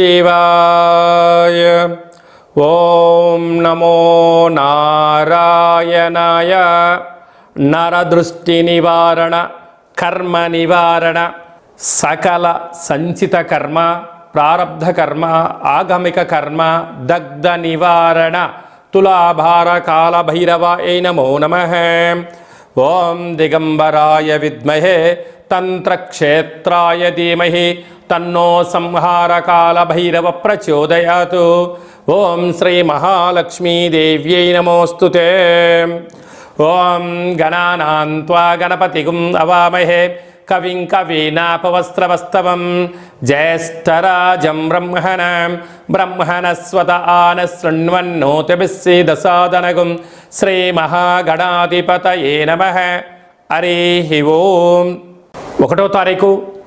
శివాయ ఓం నమో నారాయణాయ నరదృష్టి నివారణ కర్మ నివారణ సకల సంచిత కర్మ ప్రారబ్ధ కర్మ ఆగమిక కర్మ దగ్ధ నివారణ తులాభార కాల భైరవ ఏ నమో నమ ఓం దిగంబరాయ విద్మహే తంత్రక్షేత్రాయ ధీమహి తన్నో సంహార కాల భైరవ ప్రచోదయాత్ ఓం శ్రీ మహాలక్ష్మీదేవ్యై నమోస్తుతే ఓం గణానాన్వా గణపతి అవామహే. కవిం కవీనాపవస్త్రవస్తవం. జ్యేష్ఠరాజం బ్రహ్మణ. బ్రహ్మణస్వత ఆన శృణ్వన్నోతిభిస్సేదసాదనగుం శ్రీమహాగణాధిపతయే నమ. హరి ఓం. ఒకటో తారీఖు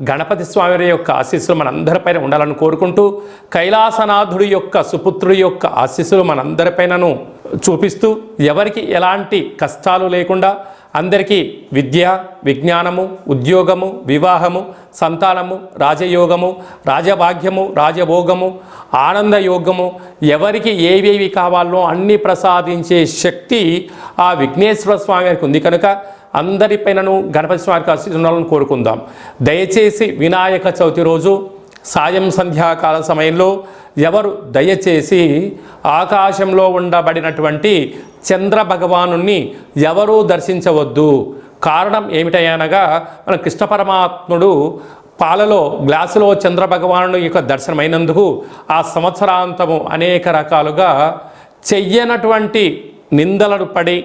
గణపతి స్వామి యొక్క ఆశీస్సులు మనందరిపైన ఉండాలని కోరుకుంటూ కైలాసనాథుడి యొక్క సుపుత్రుడి యొక్క ఆశీస్సులు మనందరిపైనను చూపిస్తూ ఎవరికి ఎలాంటి కష్టాలు లేకుండా అందరికీ విద్య విజ్ఞానము ఉద్యోగము వివాహము సంతానము రాజయోగము రాజభాగ్యము రాజభోగము ఆనందయోగము ఎవరికి ఏవేవి కావాలో అన్ని ప్రసాదించే శక్తి ఆ విఘ్నేశ్వర స్వామి వారికి ఉంది. కనుక అందరిపైనను గణపతి స్వామికి ఆశీర్వాదాలను కోరుకుందాం. దయచేసి వినాయక చవితి రోజు సాయం సంధ్యాకాల సమయంలో ఎవరు దయచేసి ఆకాశంలో ఉండబడినటువంటి చంద్ర భగవాను ఎవరూ దర్శించవద్దు. కారణం ఏమిటనగా మన కృష్ణ పరమాత్ముడు పాలలో గ్లాసులో చంద్ర భగవాను యొక్క దర్శనమైనందుకు ఆ సంవత్సరాంతము అనేక రకాలుగా చెయ్యనటువంటి నిందలను పడి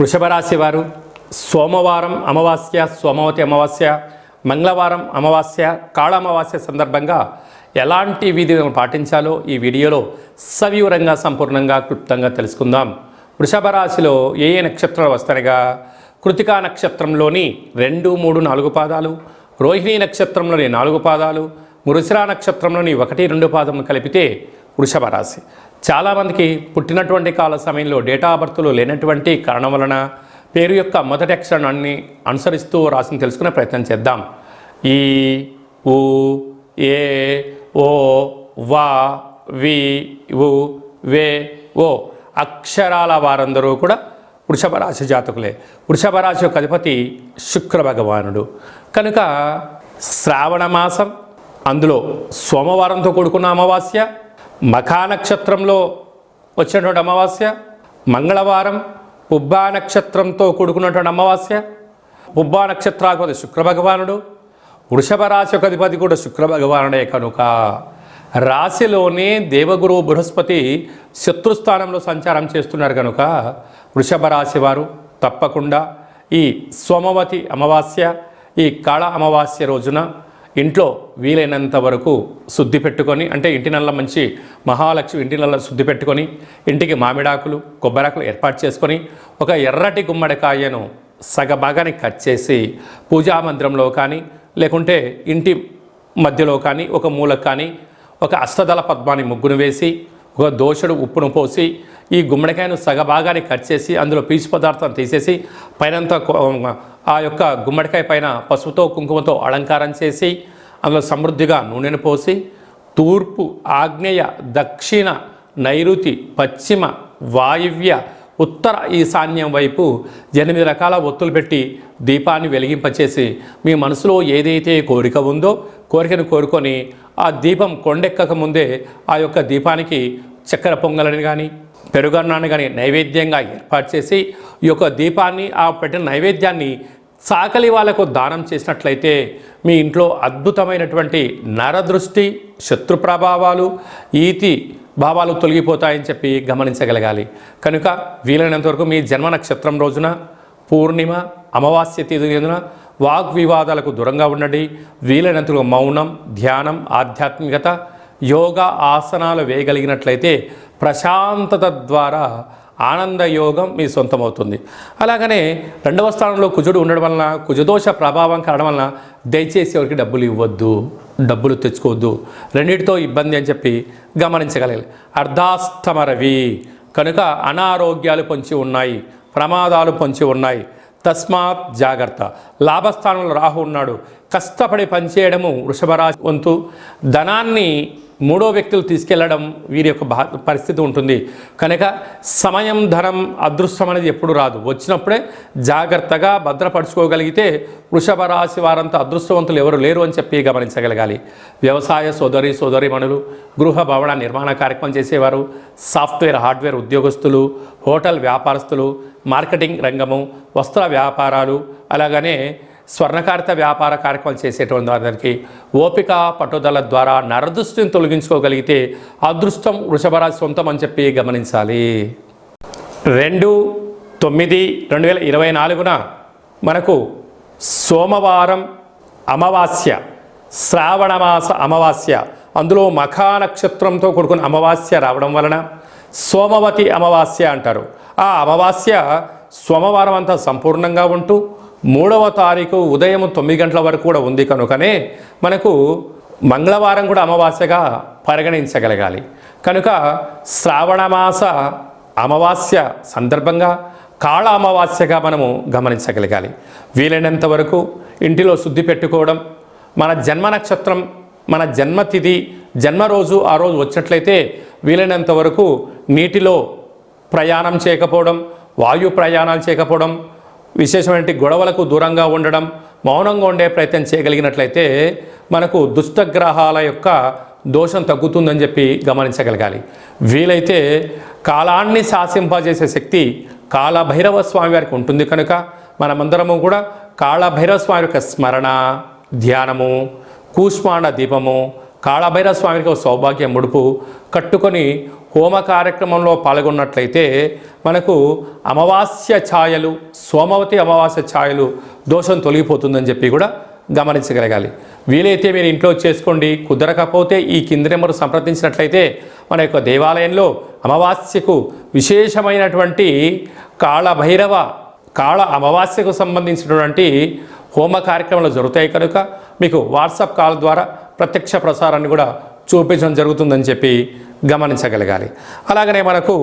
వృషభరాశి వారు సోమవారం అమావాస్య సోమవతి అమావాస్య మంగళవారం అమావాస్య కాళ అమావాస్య సందర్భంగా ఎలాంటి విధులను పాటించాలో ఈ వీడియోలో సవివరంగా సంపూర్ణంగా క్లుప్తంగా తెలుసుకుందాం. వృషభ రాశిలో ఏ ఏ నక్షత్రాలు వస్తాయిగా? కృతికా నక్షత్రంలోని రెండు మూడు నాలుగు పాదాలు రోహిణి నక్షత్రంలోని నాలుగు పాదాలు మురుసిరా నక్షత్రంలోని ఒకటి రెండు పాదములు కలిపితే వృషభ రాశి చాలామందికి పుట్టినటువంటి కాల సమయంలో డేటా బర్త్లు లేనటువంటి కారణం వలన పేరు యొక్క మొదటి అక్షరాన్ని అనుసరిస్తూ రాసిన తెలుసుకునే ప్రయత్నం చేద్దాం. ఈ ఉ ఏ ఓ వా వి ఉ వే ఓ అక్షరాల వారందరూ కూడా వృషభ రాశి జాతకులే. వృషభ రాశి యొక్క అధిపతి శుక్ర భగవానుడు. కనుక శ్రావణ మాసం అందులో సోమవారంతో కూడుకున్న అమావాస్య మఖా నక్షత్రంలో వచ్చినటువంటి అమావాస్య మంగళవారం పుబ్బా నక్షత్రంతో కూడుకున్నటువంటి అమావాస్య పుబ్బా నక్షత్రాధిపతి శుక్ర భగవానుడు వృషభ రాశి యొక్క అధిపతి కూడా శుక్ర భగవానుడే కనుక. రాశిలోనే దేవగురు బృహస్పతి శత్రుస్థానంలో సంచారం చేస్తున్నారు కనుక వృషభ రాశి వారు తప్పకుండా ఈ సోమవతి అమావాస్య ఈ కాళ అమావాస్య రోజున ఇంట్లో వీలైనంత వరకు శుద్ధి పెట్టుకొని అంటే ఇంటి నల్ల మంచి మహాలక్ష్మి ఇంటి నల్ల శుద్ధి పెట్టుకొని ఇంటికి మామిడాకులు కొబ్బరాకులు ఏర్పాటు చేసుకొని ఒక ఎర్రటి గుమ్మడికాయను సగభాగాన్ని కట్ చేసి పూజా మందిరంలో కానీ లేకుంటే ఇంటి మధ్యలో కానీ ఒక మూలకు కానీ ఒక అష్టదళ పద్మాన్ని ముగ్గును వేసి ఒక దోషుడు ఉప్పును పోసి ఈ గుమ్మడికాయను సగభాగాన్ని కట్ చేసి అందులో పీచు పదార్థం తీసేసి పైనంతా ఆ యొక్క గుమ్మడికాయ పైన పసుపుతో కుంకుమతో అలంకారం చేసి అందులో సమృద్ధిగా నూనెను పోసి తూర్పు ఆగ్నేయ దక్షిణ నైరుతి పశ్చిమ వాయువ్య ఉత్తర ఈశాన్యం వైపు ఎనిమిది రకాల ఒత్తులు పెట్టి దీపాన్ని వెలిగింపచేసి మీ మనసులో ఏదైతే కోరిక ఉందో కోరికను కోరుకొని ఆ దీపం కొండెక్కక ముందే ఆ యొక్క దీపానికి చక్కెర పొంగలని కానీ పెరుగన్నాన్ని కానీ నైవేద్యంగా ఏర్పాటు చేసి ఈ యొక్క దీపాన్ని ఆ పెట్టిన నైవేద్యాన్ని సాకలి వాళ్ళకు దానం చేసినట్లయితే మీ ఇంట్లో అద్భుతమైనటువంటి నరదృష్టి శత్రు ప్రభావాలు ఈతి భావాలు తొలగిపోతాయని చెప్పి గమనించగలగాలి. కనుక వీలైనంతవరకు మీ జన్మ నక్షత్రం రోజున పూర్ణిమ అమావాస్య తేదీ రోజున వాగ్వివాదాలకు దూరంగా ఉండండి. వీలైనంతవరకు మౌనం ధ్యానం ఆధ్యాత్మికత యోగ ఆసనాలు వేయగలిగినట్లయితే ప్రశాంతత ద్వారా ఆనంద యోగం మీ సొంతమవుతుంది. అలాగనే రెండవ స్థానంలో కుజుడు ఉండడం వలన కుజదోష ప్రభావం కావడం వలన దయచేసి ఎవరికి డబ్బులు ఇవ్వద్దు డబ్బులు తెచ్చుకోవద్దు. రెండింటితో ఇబ్బంది అని చెప్పి గమనించగలగాలి. అర్ధాస్తమరవి కనుక అనారోగ్యాలు పొంచి ఉన్నాయి ప్రమాదాలు పొంచి ఉన్నాయి. తస్మాత్ జాగ్రత్త. లాభస్థానంలో రాహు ఉన్నాడు. కష్టపడి పనిచేయడము వృషభరాశి వంతు. ధనాన్ని మూడో వ్యక్తులు తీసుకెళ్ళడం వీరి యొక్క బా పరిస్థితి ఉంటుంది. కనుక సమయం ధనం అదృష్టం అనేది ఎప్పుడు రాదు. వచ్చినప్పుడే జాగ్రత్తగా భద్రపరుచుకోగలిగితే వృషభ రాశి వారంతా అదృష్టవంతులు ఎవరు లేరు అని చెప్పి గమనించగలగాలి. వ్యవసాయ సోదరి సోదరిమణులు గృహ భవన నిర్మాణ కార్యక్రమం చేసేవారు సాఫ్ట్వేర్ హార్డ్వేర్ ఉద్యోగస్తులు హోటల్ వ్యాపారస్తులు మార్కెటింగ్ రంగము వస్త్ర వ్యాపారాలు అలాగనే స్వర్ణకారిత వ్యాపార కార్యక్రమాలు చేసేటువంటి వారందరికీ ఓపిక పట్టుదల ద్వారా నరదృష్టిని తొలగించుకోగలిగితే అదృష్టం వృషభరాజు సొంతం అని చెప్పి గమనించాలి. రెండు తొమ్మిది రెండు వేల ఇరవై నాలుగున మనకు సోమవారం అమావాస్య శ్రావణమాస అమావాస్య. అందులో మఖా నక్షత్రంతో కూడుకున్న అమావాస్య రావడం వలన సోమవతి అమావాస్య అంటారు. ఆ అమావాస్య సోమవారం అంతా సంపూర్ణంగా ఉంటూ మూడవ తారీఖు ఉదయం తొమ్మిది గంటల వరకు కూడా ఉంది కనుకనే మనకు మంగళవారం కూడా అమావాస్యగా పరిగణించగలగాలి. కనుక శ్రావణమాస అమావాస్య సందర్భంగా కాళ అమావాస్యగా మనము గమనించగలగాలి. వీలైనంత వరకు ఇంటిలో శుద్ధి పెట్టుకోవడం మన జన్మ నక్షత్రం మన జన్మతిథి జన్మరోజు ఆ రోజు వచ్చినట్లయితే వీలైనంత వరకు నీటిలో ప్రయాణం చేయకపోవడం వాయు ప్రయాణాలు చేయకపోవడం విశేషమైన గొడవలకు దూరంగా ఉండడం మౌనంగా ఉండే ప్రయత్నం చేయగలిగినట్లయితే మనకు దుష్టగ్రహాల యొక్క దోషం తగ్గుతుందని చెప్పి గమనించగలగాలి. వీలైతే కాలాన్ని శాసింపజేసే శక్తి కాలభైరవ స్వామి వారికి ఉంటుంది కనుక మనమందరము కూడా కాళభైరవ స్వామి యొక్క స్మరణ ధ్యానము కూష్మాండ దీపము కాళభైరవ స్వామికి ఒక సౌభాగ్య ముడుపు కట్టుకొని హోమ కార్యక్రమంలో పాల్గొన్నట్లయితే మనకు అమావాస్య ఛాయలు సోమవతి అమావాస్య ఛాయలు దోషం తొలగిపోతుందని చెప్పి కూడా గమనించగలగాలి. వీలైతే మీరు ఇంట్లో చేసుకోండి కుదరకపోతే ఈ కింది నెంబర్ సంప్రదించినట్లయితే మన యొక్క దేవాలయంలో అమావాస్యకు విశేషమైనటువంటి కాళభైరవ కాళ అమావాస్యకు సంబంధించినటువంటి హోమ కార్యక్రమాలు జరుగుతాయి కనుక మీకు వాట్సాప్ కాల్ ద్వారా ప్రత్యక్ష ప్రసారాన్ని కూడా చూపించడం జరుగుతుందని చెప్పి గమనించగలగాలి. అలాగనే మనకు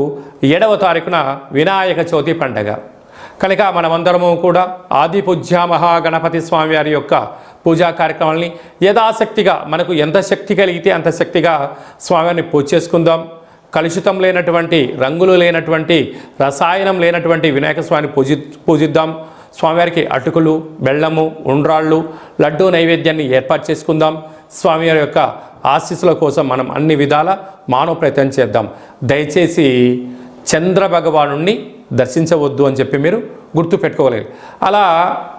ఏడవ తారీఖున వినాయక చవితి పండగ. కనుక మనమందరము కూడా ఆది పూజ్య మహాగణపతి స్వామివారి యొక్క పూజా కార్యక్రమాలని యథాశక్తిగా మనకు ఎంత శక్తి కలిగితే అంత శక్తిగా స్వామివారిని పూజ చేసుకుందాం. కలుషితం లేనటువంటి రంగులు లేనటువంటి రసాయనం లేనటువంటి వినాయక స్వామిని పూజి పూజిద్దాం. స్వామివారికి అటుకులు బెల్లము ఉండ్రాళ్ళు లడ్డూ నైవేద్యాన్ని ఏర్పాటు చేసుకుందాం. స్వామివారి యొక్క ఆశీస్సుల కోసం మనం అన్ని విధాల మానవ ప్రయత్నం చేద్దాం. దయచేసి చంద్ర భగవానుణ్ణి దర్శించవద్దు అని చెప్పి మీరు గుర్తుపెట్టుకోగలరు అలా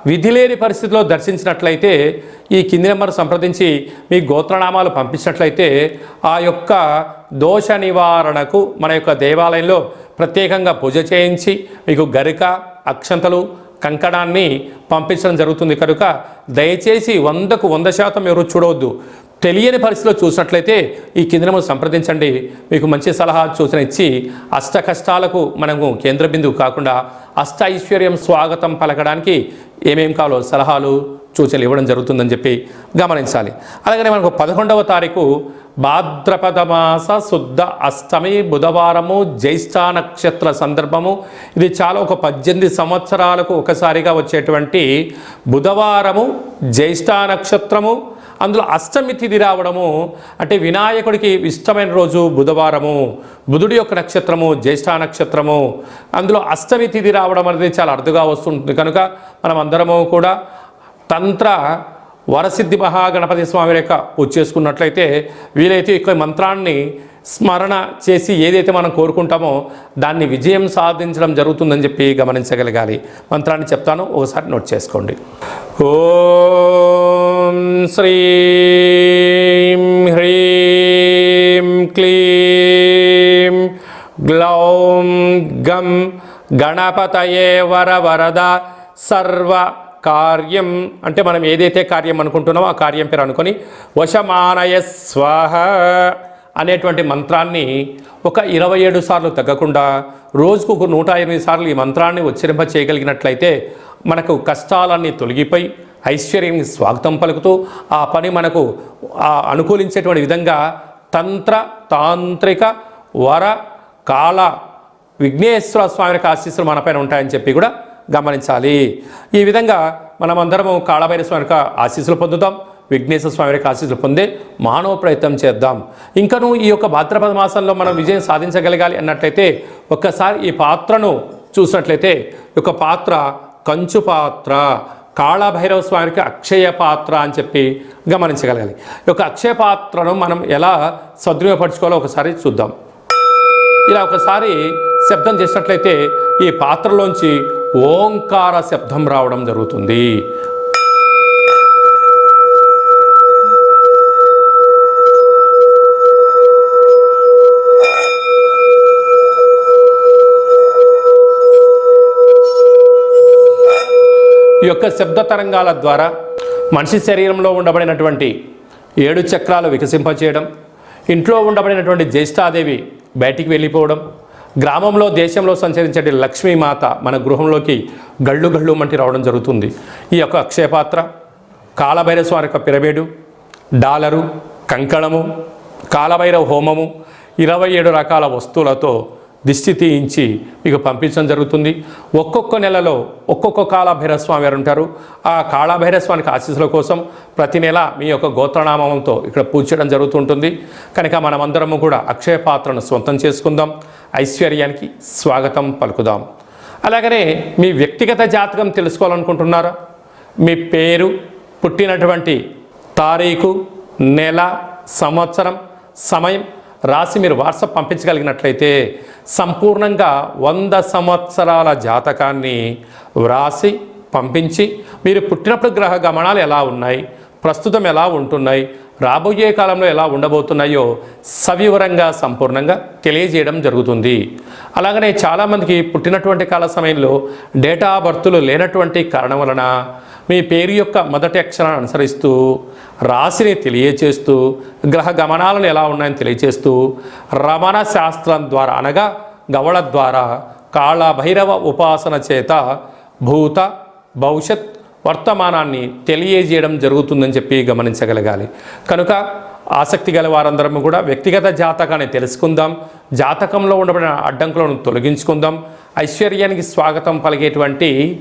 విధి లేని పరిస్థితిలో దర్శించినట్లయితే ఈ కింది నెంబర్ సంప్రదించి మీ గోత్రనామాలు పంపించినట్లయితే ఆ యొక్క దోష నివారణకు మన యొక్క దేవాలయంలో ప్రత్యేకంగా పూజ చేయించి మీకు గరిక అక్షంతలు కంకణాన్ని పంపించడం జరుగుతుంది. కనుక దయచేసి వందకు వంద శాతం ఎవరు చూడవద్దు. తెలియని పరిస్థితిలో చూసినట్లయితే ఈ కింద సంప్రదించండి. మీకు మంచి సలహా సూచన ఇచ్చి అష్ట కష్టాలకు మనము కేంద్ర బిందువు కాకుండా అష్ట ఐశ్వర్యం స్వాగతం పలకడానికి ఏమేం కావాలో సలహాలు సూచనలు ఇవ్వడం జరుగుతుందని చెప్పి గమనించాలి. అలాగనే మనకు పదకొండవ తారీఖు భాద్రపద మాస శుద్ధ అష్టమి బుధవారము జ్యేష్ఠ నక్షత్ర సందర్భము. ఇది చాలా ఒక పద్దెనిమిది సంవత్సరాలకు ఒకసారిగా వచ్చేటువంటి బుధవారము జ్యేష్ఠ నక్షత్రము అందులో అష్టమి తిథి రావడము. అంటే వినాయకుడికి ఇష్టమైన రోజు బుధవారము బుధుడి యొక్క నక్షత్రము జ్యేష్ఠ నక్షత్రము. అందులో అష్టమి తిథి రావడం అనేది చాలా అరుదుగా వస్తుంటుంది. కనుక మనం అందరము కూడా తంత్ర వరసిద్ధి మహాగణపతి స్వామి యొక్క పూజ చేసుకున్నట్లయితే వీలైతే ఇక మంత్రాన్ని స్మరణ చేసి ఏదైతే మనం కోరుకుంటామో దాన్ని విజయం సాధించడం జరుగుతుందని చెప్పి గమనించగలగాలి. మంత్రాన్ని చెప్తాను ఒకసారి నోట్ చేసుకోండి. ఓం శ్రీం హ్రీం క్లీం గ్లౌం గం గణపతయే వర వరద సర్వ కార్యం అంటే మనం ఏదైతే కార్యం అనుకుంటున్నామో ఆ కార్యం పేరు అనుకొని వశమానయ స్వాహ అనేటువంటి మంత్రాన్ని ఒక ఇరవై ఏడు సార్లు తగ్గకుండా రోజుకు ఒక నూట ఎనిమిది సార్లు ఈ మంత్రాన్ని ఉచ్చరింప చేయగలిగినట్లయితే మనకు కష్టాలన్నీ తొలగిపోయి ఐశ్వర్యానికి స్వాగతం పలుకుతూ ఆ పని మనకు ఆ అనుకూలించేటువంటి విధంగా తంత్ర తాంత్రిక వర కాల విఘ్నేశ్వర స్వామి యొక్క ఆశీస్సులు మనపైన ఉంటాయని చెప్పి కూడా గమనించాలి. ఈ విధంగా మనమందరము కాళభైర స్వామి యొక్క ఆశీస్సులు పొందుతాం. విఘ్నేశ్వర స్వామి యొక్క ఆశీస్సులు పొందే మానవ ప్రయత్నం చేద్దాం. ఇంకను ఈ యొక్క భాద్రపద మాసంలో మనం విజయం సాధించగలగాలి అన్నట్లయితే ఒక్కసారి ఈ పాత్రను చూసినట్లయితే ఈ యొక్క పాత్ర కంచు పాత్ర కాళభైరవ స్వామికి అక్షయ పాత్ర అని చెప్పి గమనించగలగాలి. ఈ యొక్క అక్షయ పాత్రను మనం ఎలా సద్వినియోగపరచుకోవాలో ఒకసారి చూద్దాం. ఇలా ఒకసారి శబ్దం చేసినట్లయితే ఈ పాత్రలోంచి ఓంకార శబ్దం రావడం జరుగుతుంది. ఈ యొక్క శబ్ద తరంగాల ద్వారా మనిషి శరీరంలో ఉండబడినటువంటి ఏడు చక్రాలు వికసింపచేయడం ఇంట్లో ఉండబడినటువంటి జ్యేష్ఠాదేవి బయటికి వెళ్ళిపోవడం గ్రామంలో దేశంలో సంచరించే లక్ష్మీమాత మన గృహంలోకి గళ్ళు గళ్ళు మంటి రావడం జరుగుతుంది. ఈ యొక్క అక్షయపాత్ర కాలభైరస్వామి యొక్క పిరబేడు డాలరు కంకణము కాలభైరవ హోమము ఇరవై ఏడు రకాల వస్తువులతో దిష్టి తీయించి మీకు పంపించడం జరుగుతుంది. ఒక్కొక్క నెలలో ఒక్కొక్క కాలభైరస్వామి వారు ఉంటారు. ఆ కాళభైరస్వామికి ఆశీస్సుల కోసం ప్రతి నెల మీ యొక్క గోత్రనామంతో ఇక్కడ పూజ చేయడం జరుగుతుంటుంది కనుక మనమందరము కూడా అక్షయ పాత్రను సొంతం చేసుకుందాం. ఐశ్వర్యానికి స్వాగతం పలుకుదాం. అలాగనే మీ వ్యక్తిగత జాతకం తెలుసుకోవాలనుకుంటున్నారా? మీ పేరు పుట్టినటువంటి తారీఖు నెల సంవత్సరం సమయం రాసి మీరు వాట్సాప్ పంపించగలిగినట్లయితే సంపూర్ణంగా వంద సంవత్సరాల జాతకాన్ని వ్రాసి పంపించి మీరు పుట్టినప్పుడు గ్రహ గమనాలు ఎలా ఉన్నాయి? ప్రస్తుతం ఎలా ఉంటున్నాయి? రాబోయే కాలంలో ఎలా ఉండబోతున్నాయో సవివరంగా సంపూర్ణంగా తెలియజేయడం జరుగుతుంది. అలాగనే చాలామందికి పుట్టినటువంటి కాల సమయంలో డేటా బర్తులు లేనటువంటి కారణం వలన మీ పేరు యొక్క మొదటి అక్షరాన్ని అనుసరిస్తూ రాశిని తెలియచేస్తూ గ్రహ గమనాలను ఎలా ఉన్నాయని తెలియచేస్తూ రమణ శాస్త్రం ద్వారా అనగా గవళ ద్వారా కాళభైరవ ఉపాసన చేత భూత భవిష్యత్ వర్తమానాన్ని తెలియజేయడం జరుగుతుందని చెప్పి గమనించగలగాలి. కనుక ఆసక్తి గల వారందరం కూడా వ్యక్తిగత జాతకాన్ని తెలుసుకుందాం. జాతకంలో ఉండబడిన అడ్డంకులను తొలగించుకుందాం. ఐశ్వర్యానికి స్వాగతం పలిగేటువంటి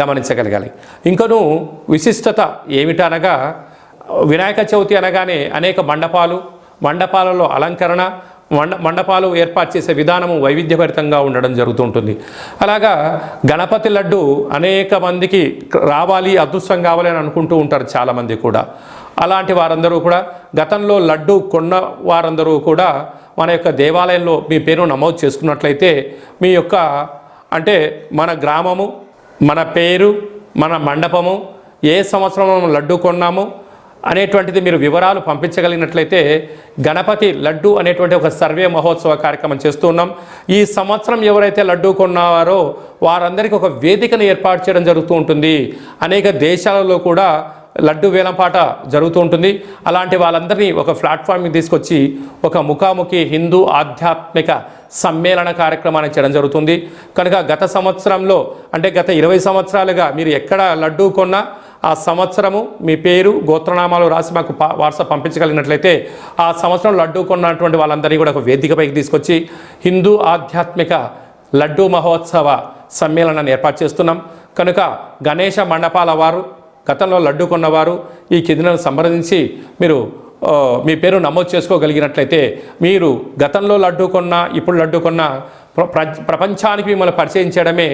గమనించగలగాలి. ఇంకను విశిష్టత ఏమిటనగా వినాయక చవితి అనగానే అనేక మండపాలు మండపాలలో అలంకరణ మండ మండపాలు ఏర్పాటు చేసే విధానము వైవిధ్యభరితంగా ఉండడం జరుగుతుంటుంది. అలాగా గణపతి లడ్డు అనేక మందికి రావాలి అదృష్టం కావాలి అని అనుకుంటూ ఉంటారు చాలామంది కూడా. అలాంటి వారందరూ కూడా గతంలో లడ్డు కొన్న వారందరూ కూడా మన యొక్క దేవాలయంలో మీ పేరు నమోదు చేసుకున్నట్లయితే మీ యొక్క అంటే మన గ్రామము మన పేరు మన మండపము ఏ సంవత్సరం మనం లడ్డు కొన్నాము అనేటువంటిది మీరు వివరాలు పంపించగలిగినట్లయితే గణపతి లడ్డు అనేటువంటి ఒక సర్వే మహోత్సవ కార్యక్రమం చేస్తూ ఉన్నాం. ఈ సంవత్సరం ఎవరైతే లడ్డు కొన్నారో వారందరికీ ఒక వేదికను ఏర్పాటు చేయడం జరుగుతూ ఉంటుంది. అనేక దేశాలలో కూడా లడ్డు వేలంపాట జరుగుతూ ఉంటుంది. అలాంటి వాళ్ళందరినీ ఒక ప్లాట్ఫామ్కి తీసుకొచ్చి ఒక ముఖాముఖి హిందూ ఆధ్యాత్మిక సమ్మేళన కార్యక్రమాన్ని చేయడం జరుగుతుంది. కనుక గత సంవత్సరంలో అంటే గత ఇరవై సంవత్సరాలుగా మీరు ఎక్కడ లడ్డూ కొన్నా ఆ సంవత్సరము మీ పేరు గోత్రనామాలు రాసి మాకు పా వాట్సాప్ పంపించగలిగినట్లయితే ఆ సంవత్సరం లడ్డూ కొన్నటువంటి వాళ్ళందరినీ కూడా ఒక వేదికపైకి తీసుకొచ్చి హిందూ ఆధ్యాత్మిక లడ్డూ మహోత్సవ సమ్మేళనాన్ని ఏర్పాటు చేస్తున్నాం. కనుక గణేష మండపాల వారు గతంలో లడ్డు కొన్నవారు ఈ కిందను సంప్రదించి మీరు మీ పేరు నమోదు చేసుకోగలిగినట్లయితే మీరు గతంలో లడ్డు కొన్నా ఇప్పుడు లడ్డు కొన్నా ప్ర- ప్ర- ప్రపంచానికి మిమ్మల్ని పరిచయం చేయడమే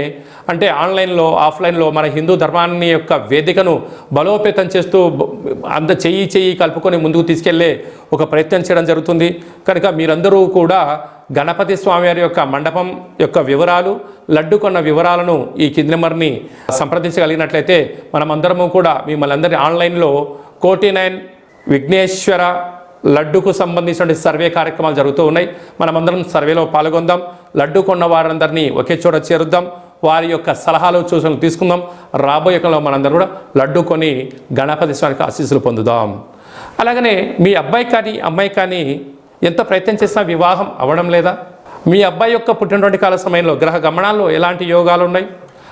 అంటే ఆన్లైన్లో ఆఫ్లైన్లో మన హిందూ ధర్మాన్ని యొక్క వేదికను బలోపేతం చేస్తూ అంత చెయ్యి చెయ్యి కలుపుకొని ముందుకు తీసుకెళ్ళే ఒక ప్రయత్నం చేయడం జరుగుతుంది. కనుక మీరందరూ కూడా గణపతి స్వామివారి యొక్క మండపం యొక్క వివరాలు లడ్డు కొన్న వివరాలను ఈ కింది నెంబర్ని సంప్రదించగలిగినట్లయితే మనమందరము కూడా మిమ్మల్ని అందరి ఆన్లైన్లో కోటి నైన్ విఘ్నేశ్వర లడ్డుకు సంబంధించిన సర్వే కార్యక్రమాలు జరుగుతూ ఉన్నాయి. మనమందరం సర్వేలో పాల్గొందాం. లడ్డు కొన్న వారందరినీ ఒకే చోట చేరుద్దాం. వారి యొక్క సలహాలు సూచనలు తీసుకుందాం. రాబోయే కాలంలో మనందరం కూడా లడ్డు కొని గణపతి స్వామికి ఆశీస్సులు పొందుదాం. అలాగనే మీ అబ్బాయి కానీ అమ్మాయి కానీ ఎంత ప్రయత్నం చేసినా వివాహం అవ్వడం లేదా? మీ అబ్బాయి యొక్క పుట్టినటువంటి కాల సమయంలో గ్రహ గమనాల్లో ఎలాంటి యోగాలు ఉన్నాయి?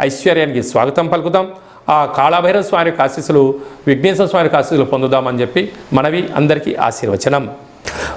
ఐశ్వర్యానికి స్వాగతం పలుకుదాం. ఆ కాళభైరవ స్వామి యొక్క ఆశీస్సులు విఘ్నేశ్వర స్వామి యొక్క ఆశీస్సులు పొందుదామని చెప్పి మనవి అందరికీ ఆశీర్వచనం.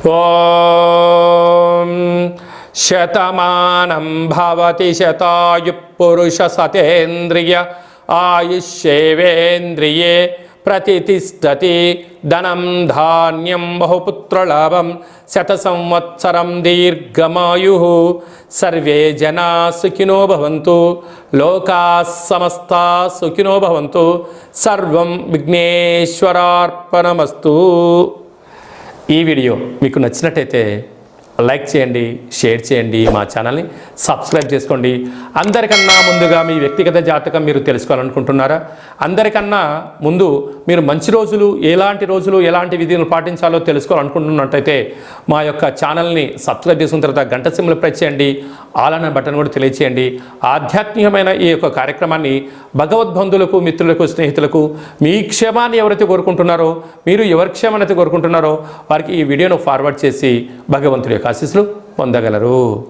ఓం శతమానం భవతి శతాయు పురుష సతేంద్రియ ఆయుష్యేవేంద్రియే ప్రతిష్టతి ధనం ధాన్యం బహుపుత్రలాభం శత సంవత్సరం దీర్ఘమాయు. సర్వే జనా సుఖినో భవంతు లోకా సమస్త సుఖినో భవంతు సర్వం విఘ్నేశ్వరార్పణమస్తు. ఈ వీడియో మీకు నచ్చినట్టయితే లైక్ చేయండి షేర్ చేయండి మా ఛానల్ని సబ్స్క్రైబ్ చేసుకోండి. అందరికన్నా ముందుగా మీ వ్యక్తిగత జాతకం మీరు తెలుసుకోవాలనుకుంటున్నారా? అందరికన్నా ముందు మీరు మంచి రోజులు ఎలాంటి రోజులు ఎలాంటి విధులు పాటించాలో తెలుసుకోవాలనుకుంటున్నట్టయితే మా యొక్క ఛానల్ని సబ్స్క్రైబ్ చేసుకున్న తర్వాత గంట సింబల్ ప్రెస్ చేయండి. ఆల్ అనే బటన్ కూడా తెలియచేయండి. ఆధ్యాత్మికమైన ఈ యొక్క కార్యక్రమాన్ని భగవద్బంధులకు మిత్రులకు స్నేహితులకు మీ క్షేమాన్ని ఎవరైతే కోరుకుంటున్నారో మీరు ఎవరి క్షేమాన్ని అయితే కోరుకుంటున్నారో వారికి ఈ వీడియోను ఫార్వర్డ్ చేసి భగవంతుడి ఆశీస్సులు పొందగలరు.